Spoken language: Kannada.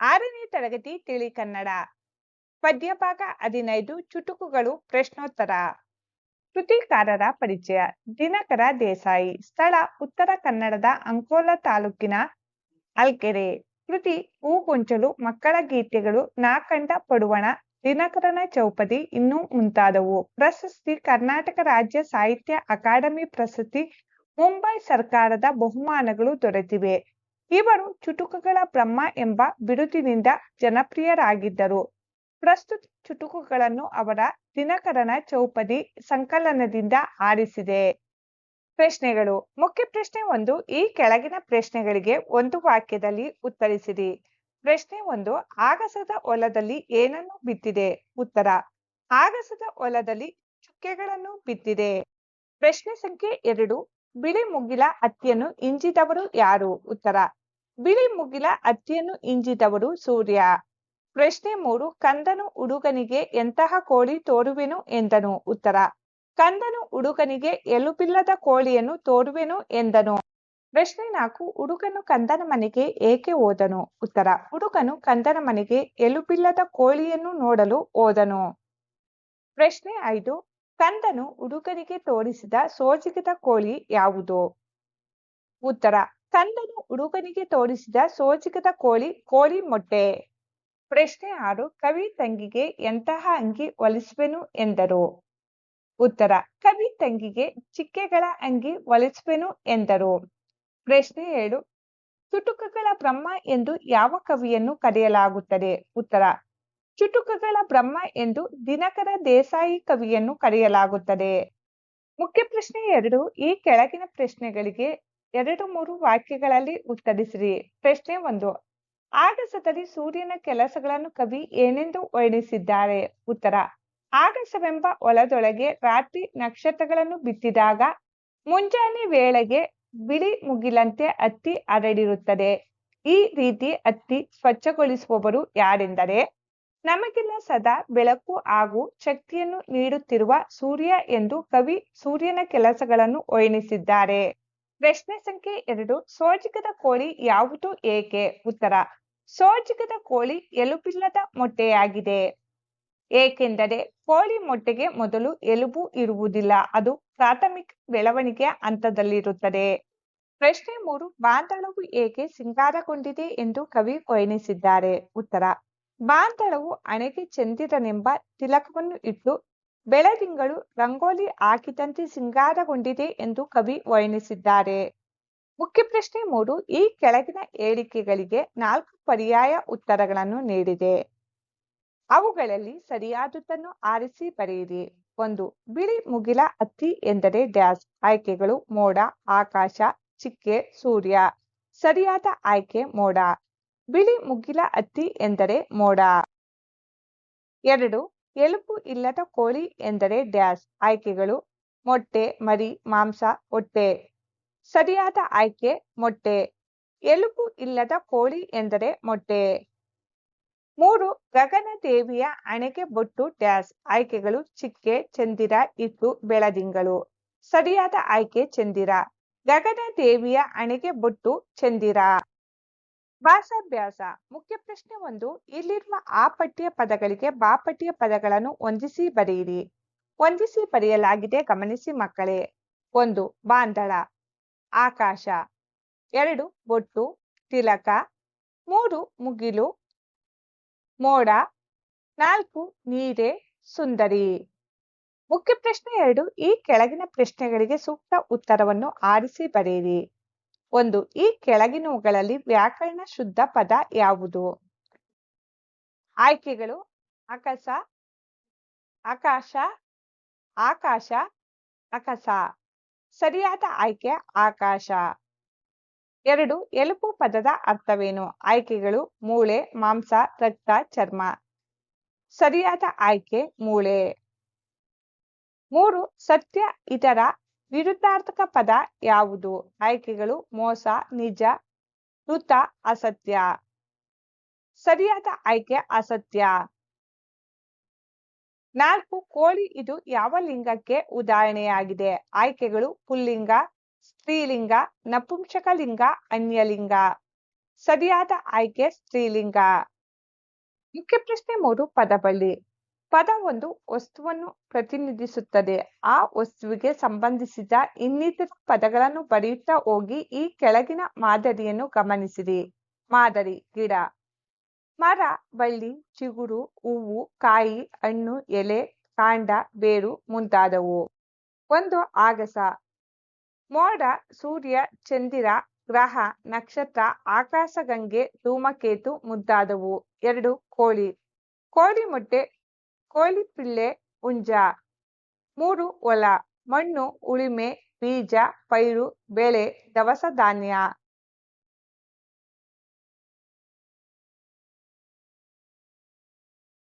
ಆರನೇ ತರಗತಿ ತಿಳಿ ಕನ್ನಡ. ಪದ್ಯಭಾಗ ಹದಿನೈದು, ಚುಟುಕುಗಳು, ಪ್ರಶ್ನೋತ್ತರ. ಕೃತಿಕಾರರ ಪರಿಚಯ, ದಿನಕರ ದೇಸಾಯಿ, ಸ್ಥಳ, ಉತ್ತರ ಕನ್ನಡದ ಅಂಕೋಲ ತಾಲೂಕಿನ ಅಲ್ಕೆರೆ. ಕೃತಿ ಹೂಗೊಂಚಲು ಮಕ್ಕಳ ಗೀತೆಗಳು, ನಾಕಂಡ ಪಡುವಣ, ದಿನಕರನ ಚೌಪದಿ ಇನ್ನೂ ಮುಂತಾದವು. ಪ್ರಶಸ್ತಿ, ಕರ್ನಾಟಕ ರಾಜ್ಯ ಸಾಹಿತ್ಯ ಅಕಾಡೆಮಿ ಪ್ರಶಸ್ತಿ, ಮುಂಬೈ ಸರ್ಕಾರದ ಬಹುಮಾನಗಳು ದೊರೆತಿವೆ. ಇವರು ಚುಟುಕುಗಳ ಬ್ರಹ್ಮ ಎಂಬ ಬಿರುದಿನಿಂದ ಜನಪ್ರಿಯರಾಗಿದ್ದರು. ಪ್ರಸ್ತುತ ಚುಟುಕುಗಳನ್ನು ಅವರ ದಿನಕರನ ಚೌಪದಿ ಸಂಕಲನದಿಂದ ಆರಿಸಿದೆ. ಪ್ರಶ್ನೆಗಳು. ಮುಖ್ಯ ಪ್ರಶ್ನೆ ಒಂದು, ಈ ಕೆಳಗಿನ ಪ್ರಶ್ನೆಗಳಿಗೆ ಒಂದು ವಾಕ್ಯದಲ್ಲಿ ಉತ್ತರಿಸಿರಿ. ಪ್ರಶ್ನೆ ಒಂದು, ಆಗಸದ ಹೊಲದಲ್ಲಿ ಏನನ್ನು ಬಿತ್ತಿದೆ ಉತ್ತರ, ಆಗಸದ ಹೊಲದಲ್ಲಿ ಚುಕ್ಕೆಗಳನ್ನು ಬಿತ್ತಿದೆ ಪ್ರಶ್ನೆ ಸಂಖ್ಯೆ ಎರಡು, ಬಿಳಿ ಮುಗಿಲ ಹತ್ತಿಯನ್ನು ಇಂಜಿದವರು ಯಾರು? ಉತ್ತರ ಬಿಳಿ ಮುಗಿಲ ಅತ್ತಿಯನ್ನು ಇಂಜಿದವರು ಸೂರ್ಯ. ಪ್ರಶ್ನೆ ಮೂರು, ಕಂದನು ಹುಡುಗನಿಗೆ ಎಂತಹ ಕೋಳಿ ತೋರುವೆನು ಎಂದನು? ಉತ್ತರ, ಕಂದನು ಹುಡುಗನಿಗೆ ಎಲುಬಿಲ್ಲದ ಕೋಳಿಯನ್ನು ತೋರುವೆನು ಎಂದನು. ಪ್ರಶ್ನೆ ನಾಲ್ಕು ಹುಡುಗನು ಕಂದನ ಮನೆಗೆ ಏಕೆ ಹೋದನು? ಉತ್ತರ ಹುಡುಗನು ಕಂದನ ಮನೆಗೆ ಎಲುಬಿಲ್ಲದ ಕೋಳಿಯನ್ನು ನೋಡಲು ಹೋದನು. ಪ್ರಶ್ನೆ ಐದು, ಕಂದನು ಹುಡುಗನಿಗೆ ತೋರಿಸಿದ ಸೋಜಿಗದ ಕೋಳಿ ಯಾವುದು? ಉತ್ತರ ಕಂದನು ಹುಡುಗನಿಗೆ ತೋರಿಸಿದ ಸೋಜಿಗದ ಕೋಳಿ ಕೋಳಿ ಮೊಟ್ಟೆ. ಪ್ರಶ್ನೆ ಆರು, ಕವಿ ತಂಗಿಗೆ ಎಂತಹ ಅಂಗಿ ಒಲಿಸುವೆನು ಎಂದರು. ಉತ್ತರ, ಕವಿ ತಂಗಿಗೆ ಚಿಕ್ಕೆಗಳ ಅಂಗಿ ಹೊಲಿಸುವೆನು ಎಂದರು. ಪ್ರಶ್ನೆ ಏಳು, ಚುಟುಕಗಳ ಬ್ರಹ್ಮ ಎಂದು ಯಾವ ಕವಿಯನ್ನು ಕರೆಯಲಾಗುತ್ತದೆ? ಉತ್ತರ, ಚುಟುಕಗಳ ಬ್ರಹ್ಮ ಎಂದು ದಿನಕರ ದೇಸಾಯಿ ಕವಿಯನ್ನು ಕರೆಯಲಾಗುತ್ತದೆ. ಮುಖ್ಯ ಪ್ರಶ್ನೆ ಎರಡು, ಈ ಕೆಳಗಿನ ಪ್ರಶ್ನೆಗಳಿಗೆ ಎರಡು ಮೂರು ವಾಕ್ಯಗಳಲ್ಲಿ ಉತ್ತರಿಸಿರಿ. ಪ್ರಶ್ನೆ ಒಂದು, ಆಗಸದಲ್ಲಿ ಸೂರ್ಯನ ಕೆಲಸಗಳನ್ನು ಕವಿ ಏನೆಂದು ವರ್ಣಿಸಿದ್ದಾರೆ? ಉತ್ತರ, ಆಗಸವೆಂಬ ಒಲದೊಳಗೆ ರಾತ್ರಿ ನಕ್ಷತ್ರಗಳನ್ನು ಬಿತ್ತಿದಾಗ ಮುಂಜಾನೆ ವೇಳೆಗೆ ಬಿಳಿ ಮುಗಿಲಂತೆ ಹತ್ತಿ ಹರಡಿರುತ್ತದೆ. ಈ ರೀತಿ ಹತ್ತಿ ಸ್ವಚ್ಛಗೊಳಿಸುವವರು ಯಾರೆಂದರೆ, ನಮಗೆಲ್ಲ ಸದಾ ಬೆಳಕು ಹಾಗೂ ಶಕ್ತಿಯನ್ನು ನೀಡುತ್ತಿರುವ ಸೂರ್ಯ ಎಂದು ಕವಿ ಸೂರ್ಯನ ಕೆಲಸಗಳನ್ನು ವರ್ಣಿಸಿದ್ದಾರೆ. ಪ್ರಶ್ನೆ ಸಂಖ್ಯೆ ಎರಡು, ಸೋಜಿಗದ ಕೋಳಿ ಯಾವುದು ಏಕೆ? ಉತ್ತರ, ಸೋಜಿಗದ ಕೋಳಿ ಎಲುಬಿಲ್ಲದ ಮೊಟ್ಟೆಯಾಗಿದೆ. ಏಕೆಂದರೆ ಕೋಳಿ ಮೊಟ್ಟೆಗೆ ಮೊದಲು ಎಲುಬು ಇರುವುದಿಲ್ಲ, ಅದು ಪ್ರಾಥಮಿಕ ಬೆಳವಣಿಗೆಯ ಹಂತದಲ್ಲಿರುತ್ತದೆ. ಪ್ರಶ್ನೆ ಮೂರು, ಬಾಂಧಳವು ಏಕೆ ಸಿಂಗಾರಗೊಂಡಿದೆ ಎಂದು ಕವಿ ವರ್ಣಿಸಿದ್ದಾರೆ ಉತ್ತರ, ಬಾಂಧಳವು ಹಣೆಗೆ ಚಂದಿರನೆಂಬ ತಿಲಕವನ್ನು ಇಟ್ಟು ಬೆಳದಿಂಗಳು ರಂಗೋಲಿ ಹಾಕಿದಂತೆ ಸಿಂಗಾರಗೊಂಡಿದೆ ಎಂದು ಕವಿ ವರ್ಣಿಸಿದ್ದಾರೆ. ಮುಖ್ಯ ಪ್ರಶ್ನೆ ಮೂರು, ಈ ಕೆಳಗಿನ ಹೇಳಿಕೆಗಳಿಗೆ ನಾಲ್ಕು ಪರ್ಯಾಯ ಉತ್ತರಗಳನ್ನು ನೀಡಿದೆ. ಅವುಗಳಲ್ಲಿ ಸರಿಯಾದುದನ್ನು ಆರಿಸಿ ಬರೆಯಿರಿ. ಒಂದು, ಬಿಳಿ ಮುಗಿಲ ಹತ್ತಿ ಎಂದರೆ ಡ್ಯಾಸ್ ಆಯ್ಕೆಗಳು ಮೋಡ, ಆಕಾಶ, ಚಿಕ್ಕೆ, ಸೂರ್ಯ. ಸರಿಯಾದ ಆಯ್ಕೆ ಮೋಡ. ಬಿಳಿ ಮುಗಿಲ ಹತ್ತಿ ಎಂದರೆ ಮೋಡ. ಎರಡು ಎಲುಬು ಇಲ್ಲದ ಕೋಳಿ ಎಂದರೆ ಡ್ಯಾಸ್ ಆಯ್ಕೆಗಳು ಮೊಟ್ಟೆ, ಮರಿ, ಮಾಂಸ, ಹೊಟ್ಟೆ. ಸರಿಯಾದ ಆಯ್ಕೆ, ಮೊಟ್ಟೆ. ಎಲುಬು ಇಲ್ಲದ ಕೋಳಿ ಎಂದರೆ ಮೊಟ್ಟೆ. ಮೂರು, ಗಗನ ದೇವಿಯ ಅಣೆಗೆ ಬೊಟ್ಟು ಡ್ಯಾಸ್ ಆಯ್ಕೆಗಳು ಚಿಕ್ಕೆ, ಚಂದಿರ ಇಟ್ಟು ಬೆಳದಿಂಗಳು. ಸರಿಯಾದ ಆಯ್ಕೆ, ಚಂದಿರ. ಗಗನ ದೇವಿಯ ಹಣೆಗೆ ಬೊಟ್ಟು ಚಂದಿರ. ಭಾಷಾಭ್ಯಾಸ ಮುಖ್ಯ ಪ್ರಶ್ನೆ ಒಂದು, ಇಲ್ಲಿರುವ ಆ ಪಟ್ಟಿಯ ಪದಗಳಿಗೆ ಬಾ ಪಟ್ಟಿಯ ಪದಗಳನ್ನು ಹೊಂದಿಸಿ ಬರೆಯಿರಿ. ಹೊಂದಿಸಿ ಬರೆಯಲಾಗಿದೆ, ಗಮನಿಸಿ ಮಕ್ಕಳೇ. ಒಂದು ಬಾಂದಳ ಆಕಾಶ. ಎರಡು, ಬೊಟ್ಟು. ತಿಲಕ. ಮೂರು, ಮುಗಿಲು. ಮೋಡ. ನಾಲ್ಕು, ನೀರೆ. ಸುಂದರಿ. ಮುಖ್ಯ ಪ್ರಶ್ನೆ ಎರಡು, ಈ ಕೆಳಗಿನ ಪ್ರಶ್ನೆಗಳಿಗೆ ಸೂಕ್ತ ಉತ್ತರವನ್ನು ಆರಿಸಿ ಬರೆಯಿರಿ. ಒಂದು, ಈ ಕೆಳಗಿನವುಗಳಲ್ಲಿ ವ್ಯಾಕರಣ ಶುದ್ಧ ಪದ ಯಾವುದು? ಆಯ್ಕೆಗಳು ಅಕಸ ಆಕಾಶ ಆಕಾಶ ಅಕಸ ಸರಿಯಾದ ಆಯ್ಕೆ, ಆಕಾಶ. ಎರಡು ಎಲುಪು ಪದದ ಅರ್ಥವೇನು? ಆಯ್ಕೆಗಳು, ಮೂಳೆ, ಮಾಂಸ, ರಕ್ತ, ಚರ್ಮ. ಸರಿಯಾದ ಆಯ್ಕೆ, ಮೂಳೆ. ಮೂರು, ಸತ್ಯ ಇದರ ವಿರುದ್ಧಾರ್ಥಕ ಪದ ಯಾವುದು? ಆಯ್ಕೆಗಳು ಮೋಸ, ನಿಜ ಋತ ಅಸತ್ಯ. ಸರಿಯಾದ ಆಯ್ಕೆ, ಅಸತ್ಯ. ನಾಲ್ಕು, ಕೋಳಿ ಇದು ಯಾವ ಲಿಂಗಕ್ಕೆ ಉದಾಹರಣೆಯಾಗಿದೆ? ಆಯ್ಕೆಗಳು ಪುಲ್ಲಿಂಗ, ಸ್ತ್ರೀಲಿಂಗ ನಪುಂಸಕಲಿಂಗ ಅನ್ಯಲಿಂಗ. ಸರಿಯಾದ ಆಯ್ಕೆ, ಸ್ತ್ರೀಲಿಂಗ. ಮುಖ್ಯ ಪ್ರಶ್ನೆ ಮೂರು, ಪದಬಳ್ಳಿ. ಪದ ಒಂದು ವಸ್ತುವನ್ನು ಪ್ರತಿನಿಧಿಸುತ್ತದೆ. ಆ ವಸ್ತುವಿಗೆ ಸಂಬಂಧಿಸಿದ ಇನ್ನಿತರ ಪದಗಳನ್ನು ಬರೆಯುತ್ತಾ ಹೋಗಿ ಈ ಕೆಳಗಿನ ಮಾದರಿಯನ್ನು ಗಮನಿಸಿರಿ. ಮಾದರಿ, ಗಿಡ. ಮರ, ಬಳ್ಳಿ, ಚಿಗುರು, ಹೂವು, ಕಾಯಿ, ಹಣ್ಣು, ಎಲೆ, ಕಾಂಡ, ಬೇರು ಮುಂತಾದವು. ಒಂದು ಆಗಸ. ಮೋಡ, ಸೂರ್ಯ, ಚಂದಿರ, ಗ್ರಹ, ನಕ್ಷತ್ರ ಆಕಾಶಗಂಗೆ ಧೂಮಕೇತು ಮುಂತಾದವು. ಎರಡು, ಕೋಳಿ. ಕೋಳಿ ಮೊಟ್ಟೆ ಕೋಳಿ ಪಿಳ್ಳೆ ಹುಂಜ ಮೂರು ಹೊಲ ಮಣ್ಣು ಉಳಿಮೆ ಬೀಜ ಪೈರು ಬೆಳೆ ದವಸ ಧಾನ್ಯ.